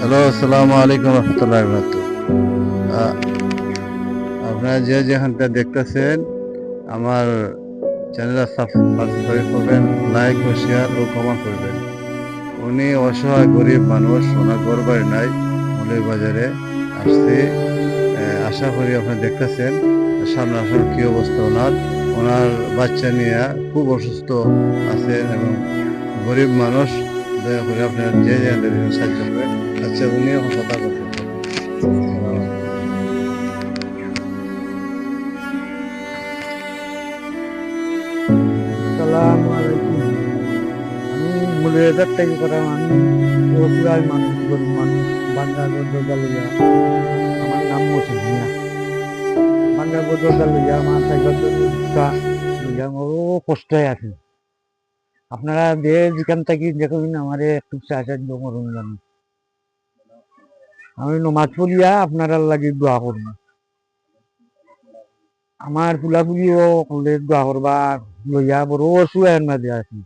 Hello আসসালামু আলাইকুম রহমতুল্লাহ আপনারা যে যেখানটা দেখতেছেন, আমার চ্যানেলটা সাবস্ক্রাইব করবেন লাইক ও শেয়ার ও কমেন্ট করবেন। উনি অসহায়, গরিব মানুষ, ওনার ঘর নাই মৌলিক বাজারে আসছে আশা করি আপনারা দেখতেছেন, সামনে আসলে কি অবস্থা ওনার। ওনার বাচ্চা নিয়ে খুব অসুস্থ আছেন এবং গরিব মানুষ, দয়া করে আপনারা যে যে সাহায্য করবেন আচ্ছা উনি কথা আলাইকুম। আমি করা মানুষ মানুষ বাংলা বদল লইয়া আমার সাইকেল লইয়া ও কষ্ট হয়ে আছে আপনারা যে যেখান থেকে দেখুন আমার একটু সাহায্য করুন জানি আমি নমাজ পড়িয়া আপনারা লাগি দোয়া আমার পুলাপুলিও দোয়া করবা লইয়া বড় অসুয়ার মাঝে আছি।